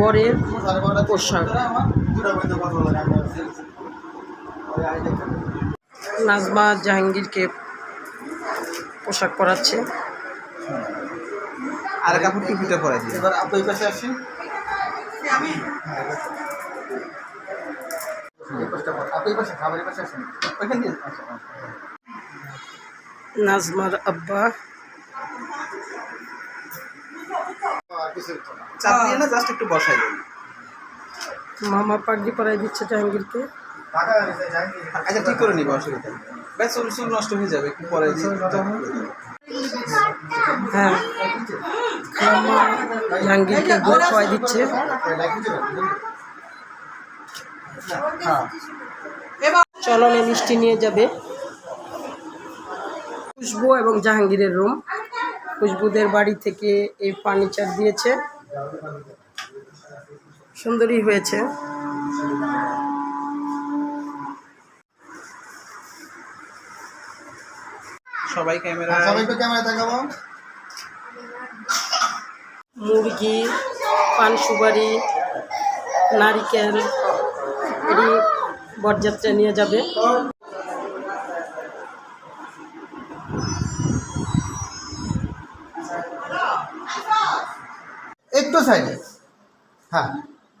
বরের পোশাক। নাজমা জাহাঙ্গীরকে পোশাক পরাচ্ছে। আর কাপড় টিপিতে পরে দিই এবার আপনি এই পাশে আসেন আপনি এই চাপ দিয়ে না জাস্ট একটু বসাই দিই মামা পাগড়ি পরাই দিচ্ছে জাহাঙ্গীরকে। আচ্ছা ঠিক করে নিবো অসুবিধা। ব্যাস চুল চুল নষ্ট হয়ে যাবে একটু পরে দিয়ে হ্যাঁ। জাহাঙ্গীরকে গোল খাওয়াই দিচ্ছে। হ্যাঁ। চলনে মিষ্টি নিয়ে যাবে। খুশবু এবং জাহাঙ্গীরের রুম। খুশবুদের বাড়ি থেকে এই ফার্নিচার দিয়েছে। সুন্দরী হয়েছে। সবাই ক্যামেরা হ্যাঁ, সবাইকে ক্যামেরা দেখাবো মুরগি পান সুপারি নারিকেল এটি বরযাত্রা নিয়ে যাবে। একটু সাইডে হ্যাঁ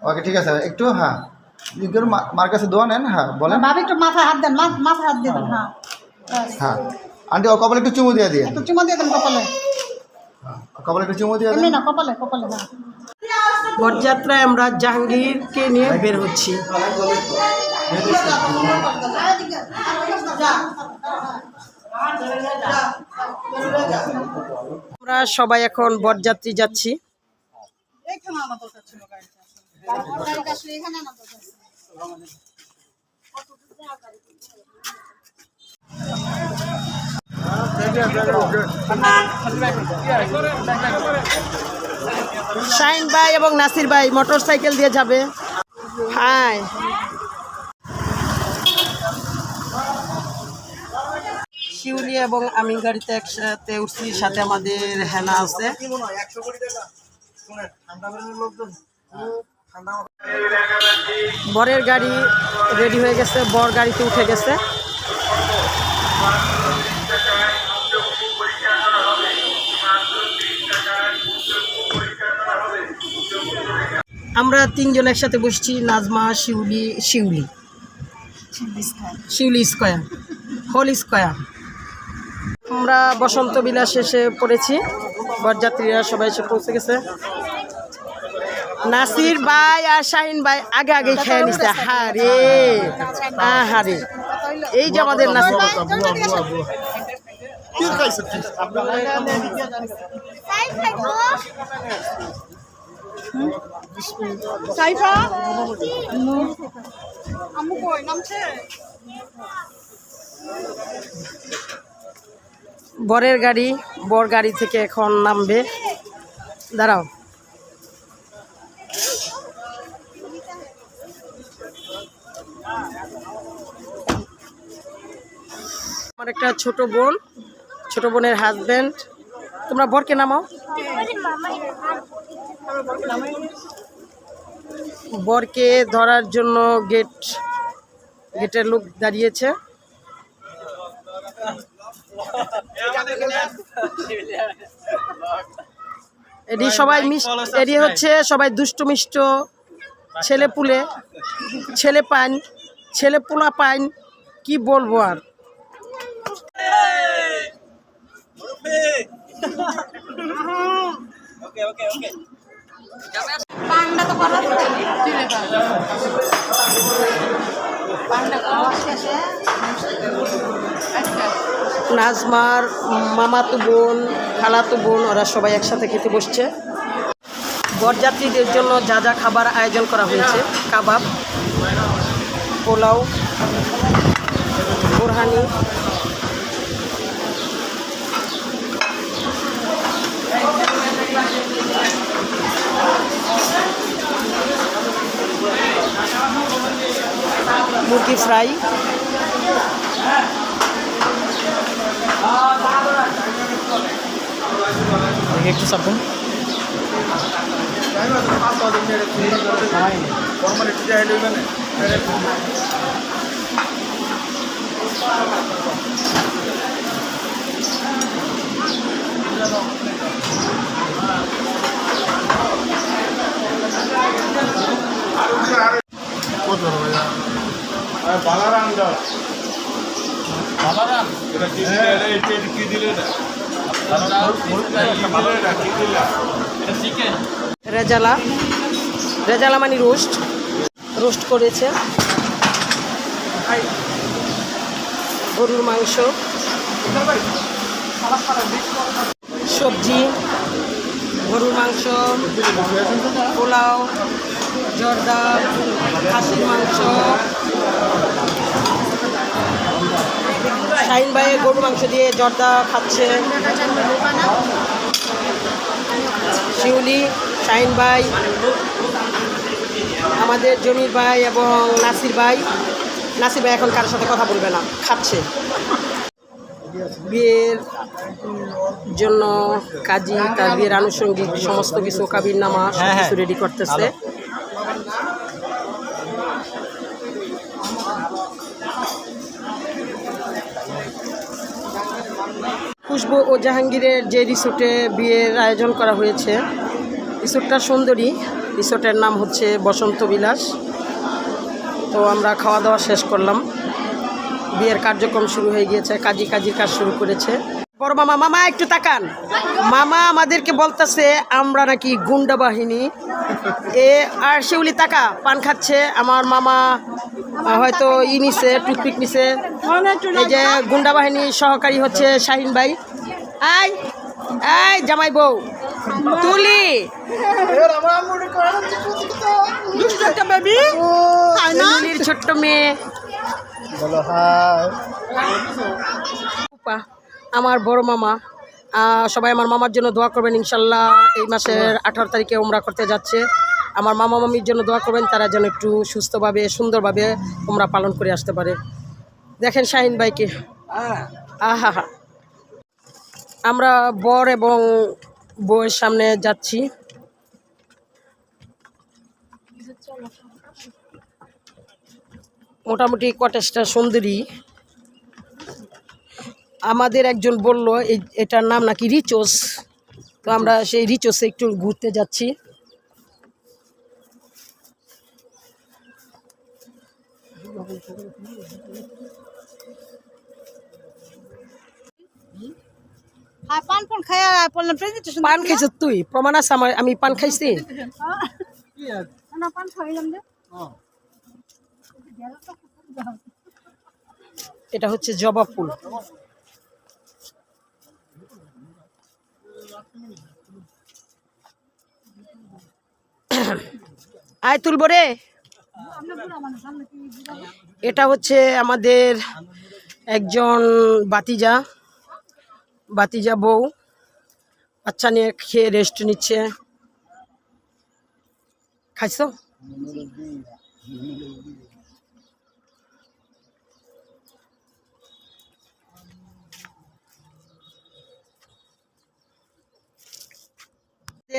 ওকে ঠিক আছে। একটু হ্যাঁ। একটু মার কাছে দোয়া নেন হ্যাঁ বলেন। ভাবি একটু মাথায় হাত দেন মাথায় হাত দিয়ে দেন হ্যাঁ। হ্যাঁ। আন্টি ও কপালে একটু চুমু দিয়ে দিয়ে একটু চুমু দিয়ে দেন কপালে। কপালে একটু চুমু দিয়ে দেন। না কপালে কপালে হ্যাঁ। বরযাত্রায় আমরা জাহাঙ্গীরকে নিয়ে বের হচ্ছি। আমরা সবাই এখন বরযাত্রী যাচ্ছি। এইখানে আনা দরকার ছিল গাড়িটা আসলে। এখানে আনা দরকার ছিল। শাইন ভাই এবং নাসির ভাই মোটর সাইকেল দিয়ে যাবে। হাই। শিউলি এবং আমি গাড়িতে একসাথে উঠছি সাথে আমাদের হেনা আছে। বরের গাড়ি রেডি হয়ে গেছে, বর গাড়িতে উঠে গেছে। আমরা তিনজন একসাথে বসছি, Najma, Shiuli Shiuli. Shiuli square, whole square. আমরা বসন্ত বিলাস শেষে পড়েছি, বরযাত্রীরা সবাই এসে পৌঁছে গেছে। নাসির ভাই আর শাহিন ভাই আগে আগে খেয়ে নিচ্ছে হারে হারে এই যে আমাদের নাসির সাইফা আম্মু কই নামছে বরের গাড়ি বর গাড়ি থেকে এখন নামবে। দাঁড়াও। আমার একটা ছোট বোন, ছোট বোনের হাজব্যান্ড তোমরা বরকে নামাও। বরকে ধরার জন্য গেট গেটের লোক দাঁড়িয়েছে। এটি সবাই এটি হচ্ছে সবাই দুষ্টু মিষ্ট ছেলে পুলে ছেলে পান ছেলে পোলা পাইন, কি বলব আর? পান্ডা তো করা পান্ডা খাওয়া শেষে নাজমার মামাতো বোন খালাতো বোন ওরা সবাই একসাথে খেতে বসছে। বরযাত্রীদের জন্য যা যা খাবার আয়োজন করা হয়েছে কাবাব পোলাও বোরহানি মুরগি ফ্রাই একটু চাপুন রেজালা। রেজালা মানে রোস্ট। রোস্ট করেছে। গরুর মাংস। সবজি। গরুর মাংস। পোলাও। জর্দা। খাসির মাংস। শাহিন ভাই গরুর মাংস দিয়ে জর্দা খাচ্ছে। শিউলি শাহিন ভাই আমাদের জমির ভাই এবং নাসির ভাই। নাসির ভাই এখন কারোর সাথে কথা বলবে না খাচ্ছে। বিয়ের জন্য কাজী তার বিয়ের আনুষঙ্গিক সমস্ত কিছু কাবির নামা সব কিছু রেডি করতেছে। খুশবু ও জাহাঙ্গীরের যে রিসোর্টে বিয়ের আয়োজন করা হয়েছে, রিসোর্টটা সুন্দরী। রিসোর্টের নাম হচ্ছে বসন্ত বিলাস। তো আমরা খাওয়া দাওয়া শেষ করলাম। বিয়ের কার্যক্রম শুরু হয়ে গিয়েছে, কাজী কাজীর কাজ শুরু করেছে। বড় মামা মামা, একটু তাকান। মামা আমাদেরকে বলতেছে, আমরা নাকি গুন্ডা বাহিনী। এ, আর শিউলি, তাকা, পান খাচ্ছে। আমার মামা, হয়তো ই নিছে, টুথপিক নিছে। এই যে গুন্ডা বাহিনীর সহকারী হচ্ছে শাহিন ভাই। আই এই জামাই বউ তুলি। তুলির ছোট্ট মেয়ে। বলো হাই আপা, আমার বড় মামা। সবাই আমার মামার জন্য দোয়া করবেন ইনশাল্লাহ। এই মাসের আঠারো তারিখে ওমরা করতে যাচ্ছে। আমার মামা মামির জন্য দোয়া করবেন তারা যেন একটু সুস্থভাবে সুন্দরভাবে ওমরা পালন করে আসতে পারে। দেখেন শাহিন ভাইকে। আহা হা আমরা বর এবং বউয়ের সামনে যাচ্ছি। মোটামুটি কটেজটা সুন্দরী। আমাদের একজন বলল, এই, এটার নাম নাকি রিচোস। তো আমরা সেই রিচোসে একটু ঘুরতে যাচ্ছি। হ্যাঁ পান পান খায়া বললাম প্রেজেন্টেশন পান খাইছ তুই? প্রমাণ আছে আমার আমি পান খাইছি। না পান খাইলাম যে এটা হচ্ছে জবা ফুল। আয় তুলব রে। এটা হচ্ছে আমাদের একজন বাতিজা বাতিজা বউ, বাচ্চা নিয়ে খেয়ে রেস্ট নিচ্ছে। খাইছো?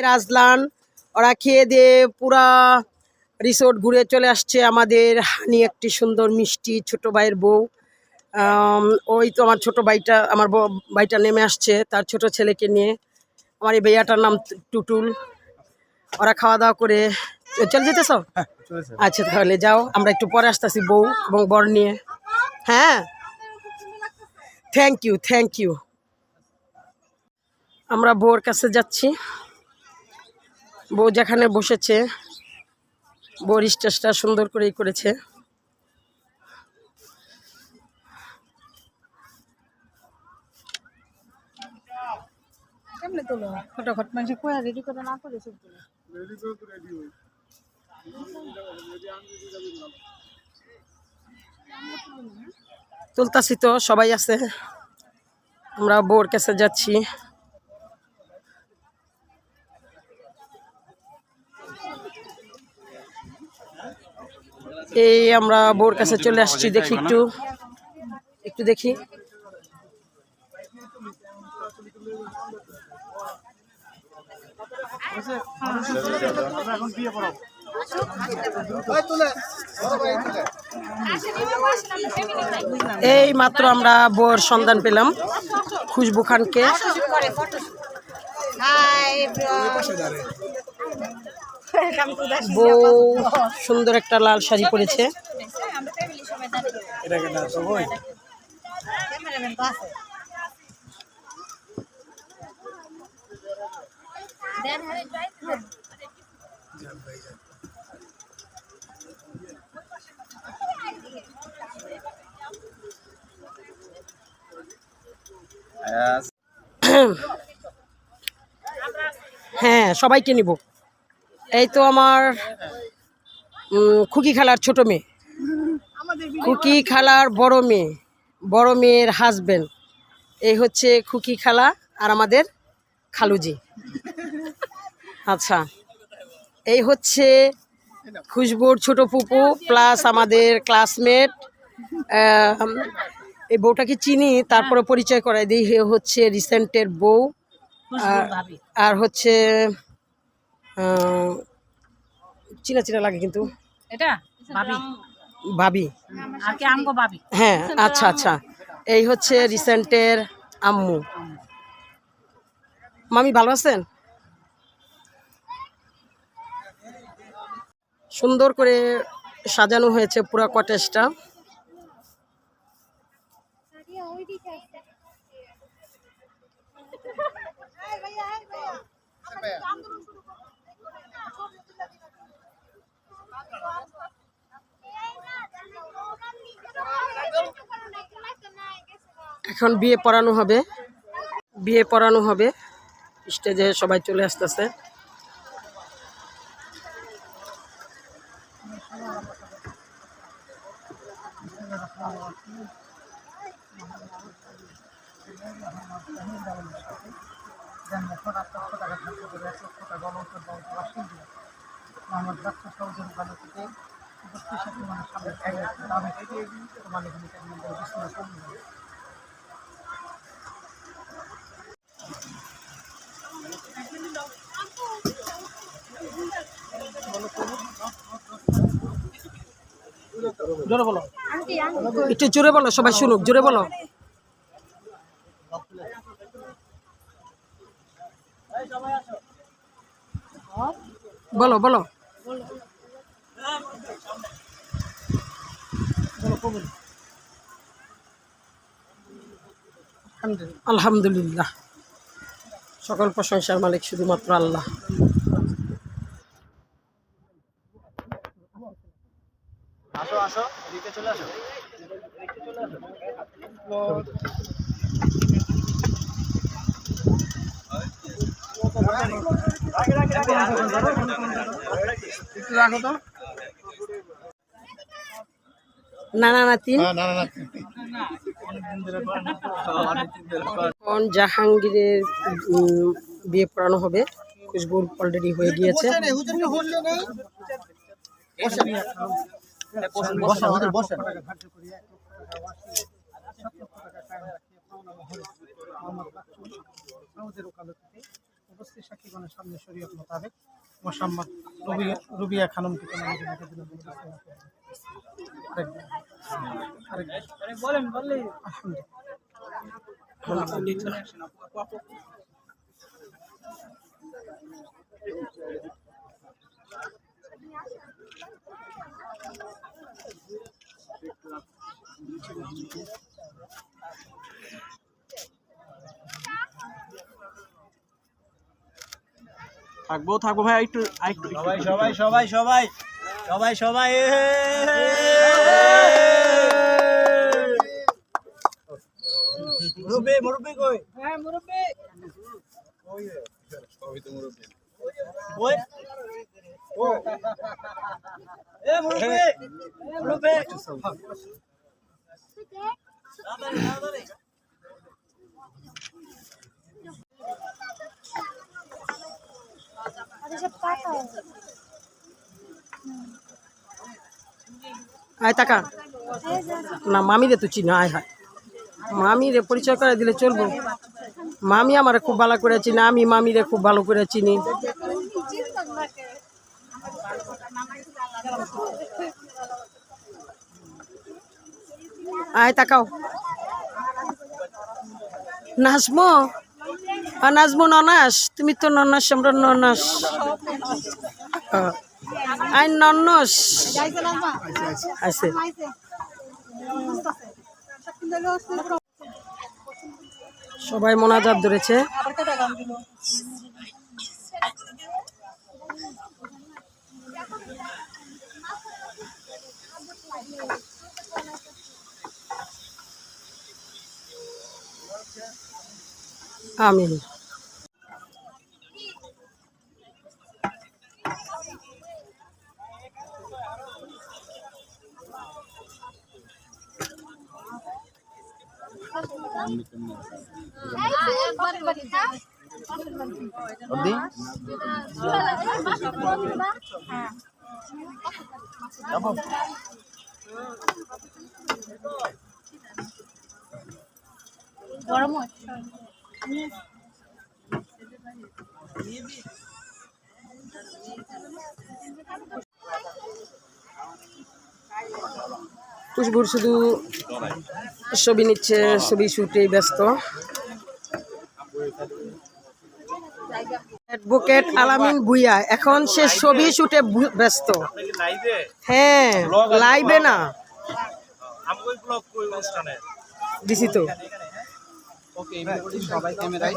রাজলান ওরা খেয়ে দিয়ে পুরা রিসোর্ট ঘুরে চলে আসছে আমাদের হানি একটি সুন্দর মিষ্টি ছোট ভাইয়ের বউ। ওই তো আমার ছোট ভাইটা আমার ভাইটা নেমে আসছে তার ছোট ছেলেকে নিয়ে। আমার এই ভাইয়াটার নাম টুটুল। ওরা খাওয়া দাওয়া করে চলে যেতেছ? আচ্ছা তাহলে যাও আমরা একটু পরে আসতেছি বউ এবং বর নিয়ে। হ্যাঁ? থ্যাংক ইউ থ্যাংক ইউ আমরা বউর কাছে যাচ্ছি। বউ যেখানে বসেছে বউর স্টেজটা সুন্দর করেই করেছে। কেমনে তোলো। মানুষ রেডি করে না করে সব তোলো। তুলতাছি তো, সবাই আছে। আমরা বোর কাছে যাচ্ছি। এই আমরা বোর কাছে চলে আসছি, দেখি একটু। একটু দেখি। এই মাত্র আমরা বউর সন্ধান পেলাম খুশবু খানকে। বউ সুন্দর একটা লাল শাড়ি পরেছে। হ্যাঁ সবাইকে নিব। এই তো আমার খুকি খালার ছোট মেয়ে। খুকি খালার বড় মেয়ে, বড় মেয়ের হাজবেন্ড এই হচ্ছে খুকি খালা আর আমাদের খালুজি। আচ্ছা। এই হচ্ছে খুশবুর ছোট পুপু প্লাস আমাদের ক্লাসমেট এই বউটাকে চিনি? তারপরে পরিচয় করাই দিই। হচ্ছে রিসেন্টের বউ আর- হচ্ছে চিনা চিনা লাগে কিন্তু। এটা? ভাবি। হ্যাঁ আচ্ছা আচ্ছা। এই হচ্ছে রিসেন্টের আম্মু। মামি ভালো আছেন? সুন্দর করে সাজানো হয়েছে পুরো কটেজটা। এখন বিয়ে পড়ানো হবে। বিয়ে পড়ানো হবে। স্টেজে সবাই চলে আসতেছে। জোরে বলো। একটু জোরে বলো সবাই শুনুক জোরে বলো। বলো বলো। আলহামদুলিল্লাহ। সকল প্রশংসার মালিক শুধুমাত্র আল্লাহ আসো আসো এদিকে চলে আসো একটু রাখো তো জাহাঙ্গীরের বিয়ে পড়ানো হবে। খুশবুর অলরেডি হয়ে গিয়েছে। আমাদের ওকালতিতে সামনে শরীয়ত মোতাবেক মোসাম্মদ রুবিয়া রুবিয়া খানমকে তোমাদের মধ্যে দিলেন বলে ঘোষণা করলাম। আরেকবার। আরেকবার। আলহামদুলিল্লাহ। আলহামদুলিল্লাহ থাকব থাকব ভাই একটু একটু সবাই সবাই সবাই সবাই সবাই সবাই মুরব্বি মুরব্বি কই হ্যাঁ মুরব্বি সবই তো মুরব্বি ওই ও এ মুরব্বি মুরব্বি তাড়াতাড়ি তাড়াতাড়ি আয় টাকা। না মামি রে তো চিনা, আয় হায় মামি রে পরিচয় করে দিলে চলবো। মামি আমার খুব ভালো করে চিনি, আমি মামি রে খুব ভালো করে চিনি। আয়, তাকাও। নাজমো আর নাজমো ননাস তুমি তো ননাস আমরা ননাস আহ, আই ননস আছে। সবাই মোনাজাত ধরেছে। আমিন। খুশবুর শুধু ছবি নিচ্ছে ছবি শুটে ব্যস্ত। অ্যাডভোকেট আলামিন ভুইয়া এখন সে ছবি শুটে ব্যস্ত। হ্যাঁ লাইভে না। দিছি তো। ওকে সবাই ক্যামেরায়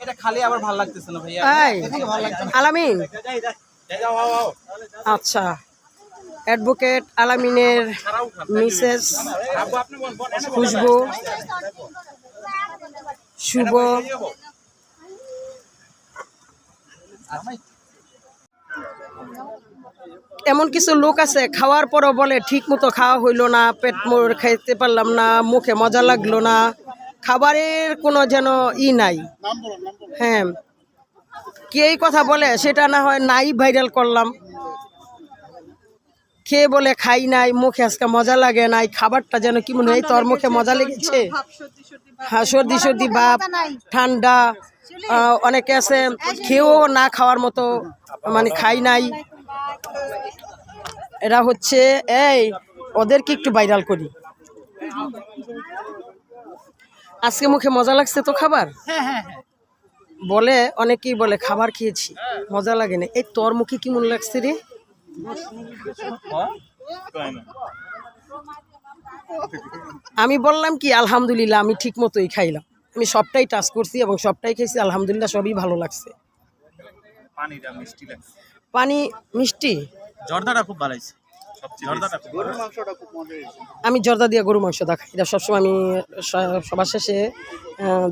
এটা খালি আবার ভালো লাগতেছে না ভাইয়া? আলামিন। আচ্ছা। অ্যাডভোকেট আলামিনের মিসেস খুশবু। শুভ। এমন কিছু লোক আছে, খাওয়ার পরও বলে, ঠিক মতো খাওয়া হইল না, পেট মোর খাইতে পারলাম না, মুখে মজা লাগল না। খাবারের কোনো যেন ই নাই। হ্যাঁ। কে এই কথা বলে, সেটা না হয় নাই ভাইরাল করলাম। খেয়ে বলে খাই নাই, মুখে আজকে মজা লাগে নাই, খাবারটা যেন কি মনে হয় তোর মুখে মজা লেগেছে? হ্যাঁ সর্দি সর্দি ভাব ঠান্ডা অনেকে আছে, খেয়েও না খাওয়ার মতো মানে খাই নাই। এরা হচ্ছে এই ওদেরকে একটু ভাইরাল করি। আজকে মুখে মজা লাগছে তো খাবার? বলে অনেকেই বলে খাবার খেয়েছি মজা লাগে না এই তোর মুখে কি মনে লাগছে রে? আমি বললাম কি আলহামদুলিল্লাহ আমি ঠিক মতোই খাইলাম। আমি সবটাই টাচ করছি এবং সবটাই খেয়েছি আলহামদুলিল্লাহ সবই ভালো লাগছে। লাগছে। পানি মিষ্টি। জর্দাটা খুব ভালো হয়েছে। আমি জর্দা দিয়ে গরু মাংস দেখাই। এটা সবসময় আমি সবার শেষে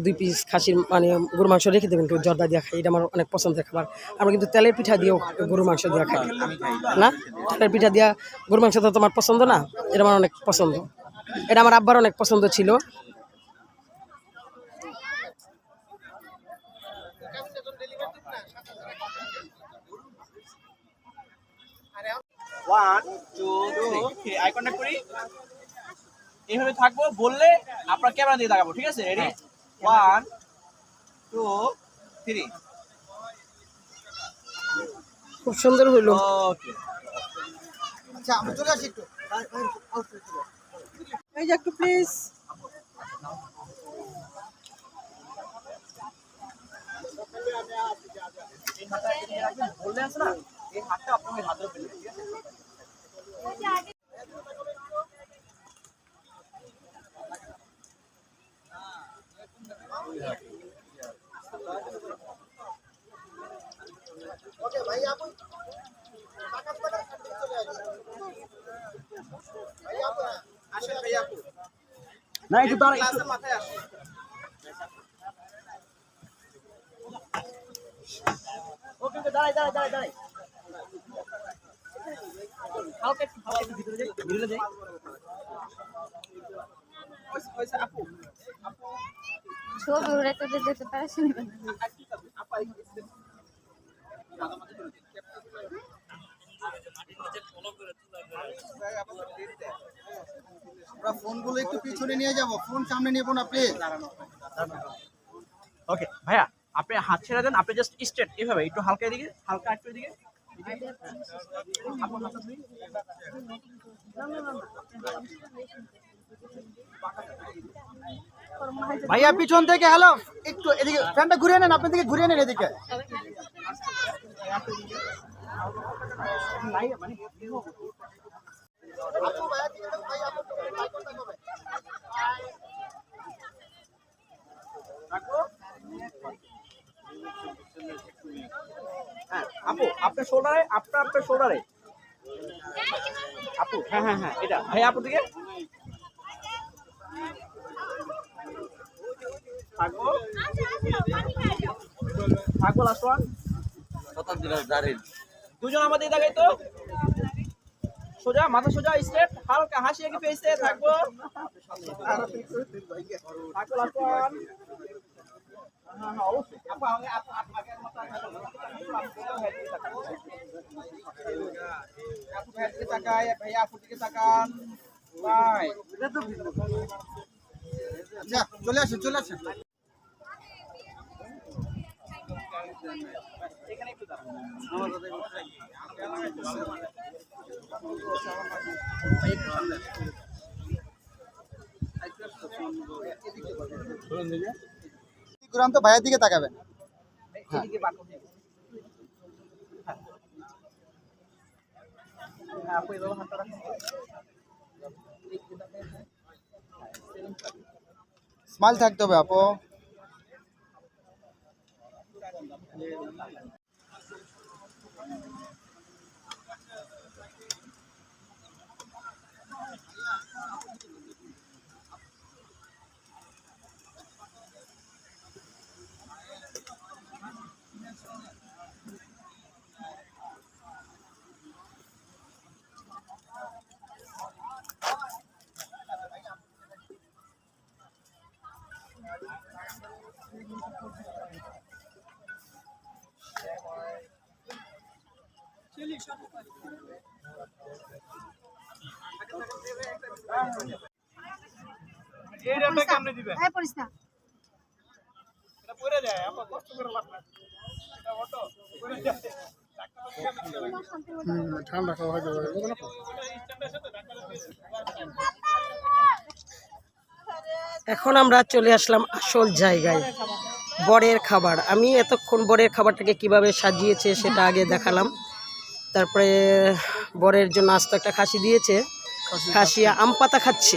দুই পিস খাসির মানে গরু মাংস রেখে দেবেন কেউ জর্দা দিয়ে খাই এটা আমার অনেক পছন্দের খাবার। আমরা কিন্তু তেলের পিঠা দিয়েও গরু মাংস দিয়ে খাই। না? তেলের পিঠা দিয়া গরু মাংস তো তোমার পছন্দ না? এটা আমার অনেক পছন্দ। এটা আমার আব্বার অনেক পছন্দ ছিল। One two three eye contact করি। এইভাবে থাকব বললে আপনার ক্যামেরা দিয়ে দেখাবো ঠিক আছে? রেডি ওয়ান টু থ্রি খুব সুন্দর হইল। ওকে আচ্ছা আমরা চলে আসি একটু। এই যে একটু প্লিজ বললে আছে না? এই হাতটা আপনার হাতে ফেলে ঠিক আছে আসেন। ভাইয়া আপু না একটু দাঁড়া মাথায় আসেন। ওকে ওকে দাঁড়াই দাঁড়াই দাঁড়াই দাঁড়াই। আমরা ফোনগুলো একটু পিছনে নিয়ে ফোন সামনে না প্লিজ ওকে ভাইয়া, আপনি হাত ছেড়ে দেন, আপনি জাস্ট স্ট্রেট এভাবে, একটু হালকা এদিকে, হালকা একটু এদিকে। ভাইয়া, পিছন থেকে হ্যালো একটু এদিকে, ফ্যানটা ঘুরিয়ে নেন আপনি দিকে ঘুরিয়ে নেন এদিকে। হ্যাঁ আপু আপনার শোল্ডারে আপনার আপনার শোল্ডারে আপু হ্যাঁ হ্যাঁ হ্যাঁ এটা ভাই আপু দিকে থাকব লাস্ট ওয়ান দুজন আমাদের দেখাই তো সোজা মাথা সোজা স্ট্রেট হালকা হাসি এঁকে ফেসে থাকব থাকব হ্যাঁ হ্যাঁ তাকায় ভাইয়া আপুর তাকান চলে আসেন চলে আসেন। এখানে একটু তো ভাইয়ের দিকে তাকাবেন এদিকে বাঁকো হয়ে গেছে। হ্যাঁ। হ্যাঁ, আপু এভাবে হাতটা রাখুন। স্মাইল থাকতে হবে আপু এই পরিস না ঠান্ডা খাওয়া হয়ে যাবে। এখন আমরা চলে আসলাম আসল জায়গায় বরের খাবার। আমি এতক্ষণ বরের খাবারটাকে কীভাবে সাজিয়েছে সেটা আগে দেখালাম। তারপরে বরের জন্য আস্ত একটা খাসি দিয়েছে। খাসি আম পাতা খাচ্ছে।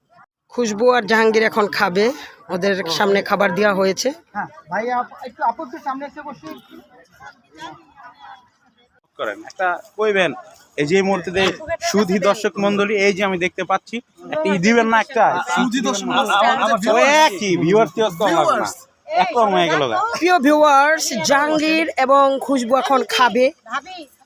খুশবু আর জাহাঙ্গীর এখন খাবে। ওদের সামনে খাবার দেওয়া হয়েছে। হ্যাঁ করেন। একটা কইবেন এই যে এই মুহূর্তে সুধি দর্শক মন্ডলী এই যে আমি দেখতে পাচ্ছি একটা ই দিবেন না একটা সুধি দর্শক একই ভিউয়ার্স একরকম হয়ে গেল প্রিয় ভিউয়ার্স জাহাঙ্গীর এবং খুশবু এখন খাবে।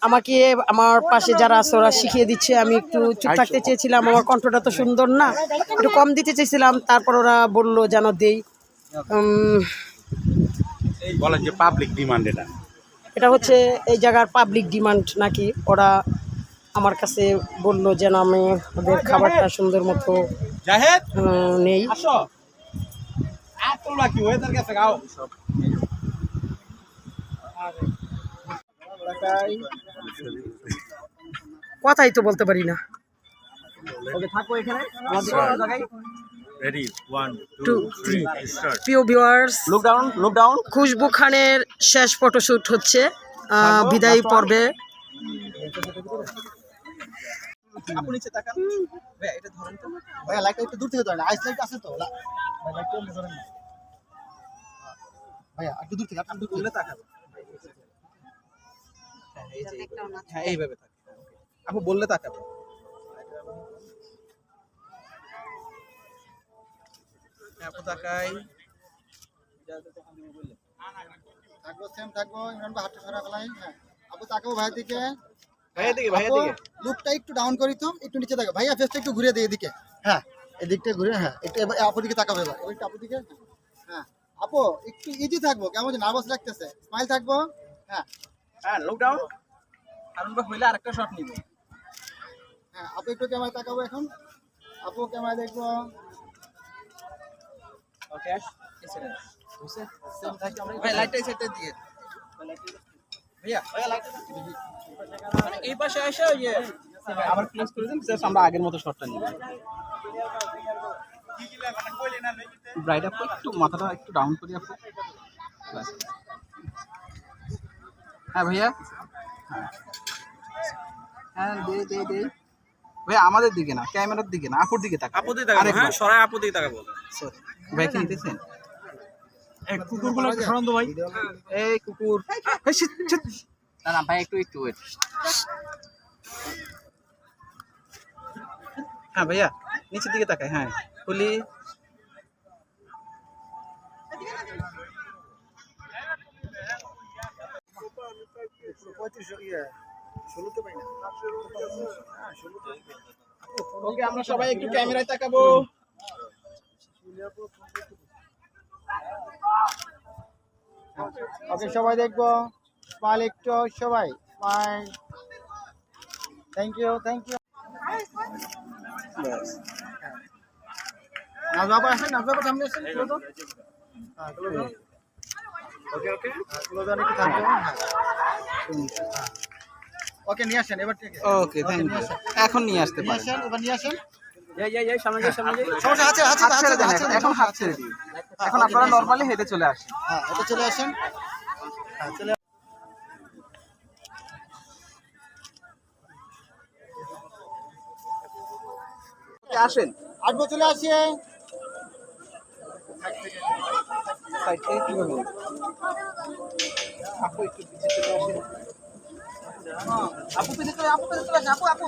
আমাকে আমার পাশে যারা আছে ওরা শিখিয়ে দিচ্ছে। আমি একটু চুপ থাকতে চেয়েছিলাম আমার কণ্ঠটা তো সুন্দর না। একটু কম দিতে চেয়েছিলাম তারপর ওরা বলল যেন দেই। বলেন যে পাবলিক ডিমান্ড এটা। এটা হচ্ছে এই জায়গার পাবলিক ডিমান্ড নাকি? ওরা আমার কাছে বলল যেন আমি ওদের খাবারটা সুন্দর মতো জাহেদ? নেই। আর তোমরা কি ওয়েদার গেছে গাও। কথাই তো বলতে পারি না। খুশবু খানের শেষ ফটোশ্যুট হচ্ছে বিদায়ী পর্বে। আপু নিচে তাকান। ভাই এটা ধরেন তো। ভাইয়া লাইটটা একটু দূর থেকে ধরেন। আইস লাইট আছে তো? লা- ভাই লাইটটা এমনি ধরেন না। ভাইয়া একটু দূর থেকে হ্যাঁ, এই যে হ্যাঁ এইভাবে আপু বললে তাকাবে আপু। তাকাই। থাকব সেম থাকব ইমরান ভাই হাতটা সরা ফেলাই হ্যাঁ। আপু তাকাবো ভাইয়ের দিকে। ভাইয়া দিকে ভাইয়া দিকে। লুকটা একটু ডাউন করি তো একটু নিচে থাকো ভাইয়া ফেসটা একটু ঘুরে দিয়ে এদিকে। হ্যাঁ এদিকটা ঘুরে হ্যাঁ একটু এবার আপুর দিকে তাকাবে এবার। এবার একটু আপুর দিকে হ্যাঁ। আপু একটু ইজি থাকব কেমন নার্ভাস লাগতেছে। স্মাইল থাকব হ্যাঁ। হ্যাঁ লুক ডাউন হইলে আরেকটা শট নিব। হ্যাঁ আপু একটু ক্যামেরা তাকাবো এখন? আপু ক্যামেরা দেখব। ওকে ভাই লাইটটা সেটে দিয়ে ভাইয়া ভাইয়া লাইটটা মানে এই পাশে এসে ওই যে আবার ক্লোজ করে দিন জাস্ট আমরা আগের মতো শটটা নিব। ব্রাইট আপ একটু মাথাটা একটু ডাউন করি আপু। হ্যাঁ ভাইয়া। হ্যাঁ। হ্যাঁ দে দে দে। ভাইয়া আমাদের দিকে না ক্যামেরার দিকে না আপুর দিকে তাকা আপুর দিকে তাকাবো হ্যাঁ সরাই আপুর দিকে তাকাবো। সরি। ভাই কি? নিতেছেন এই কুকুরগুলো সরান ভাই। এই কুকুর। এই shit। না না ভাই একটু একটু ওয়েট হ্যাঁ ভাইয়া নিচের দিকে তাকাই হ্যাঁ। খুলি। ওকে আমরা সবাই একটু ক্যামেরায় তাকাবো। ওকে সবাই দেখব। স্মাইল একটু সবাই smile. Thank you thank you Najbaba আসেন নাজবাবা সামনে আসেন ক্লোজ হ্যাঁ ক্লোজ ওকে ওকে। একটু থাকবে ওকে নিয়ে আসেন এবার আছে ওকে থ্যাংক ইউ এখন নিয়ে আসতে নিয়ে পারেন। আসেন এবার নিয়ে আসেন। এখন- হাত ছেড়ে দিন। এখন আপনারা নরমালি হেঁটে চলে আসেন। হ্যাঁ এটা চলে আসেন। হ্যাঁ চলে আসেন। আসব চলে আসি। সাইড থেকে কীভাবে আপু একটু পিছিয়ে চলে আসেন। আপু পিছিয়ে চলে আপু পিছিয়ে চলে আসেন আপু আপু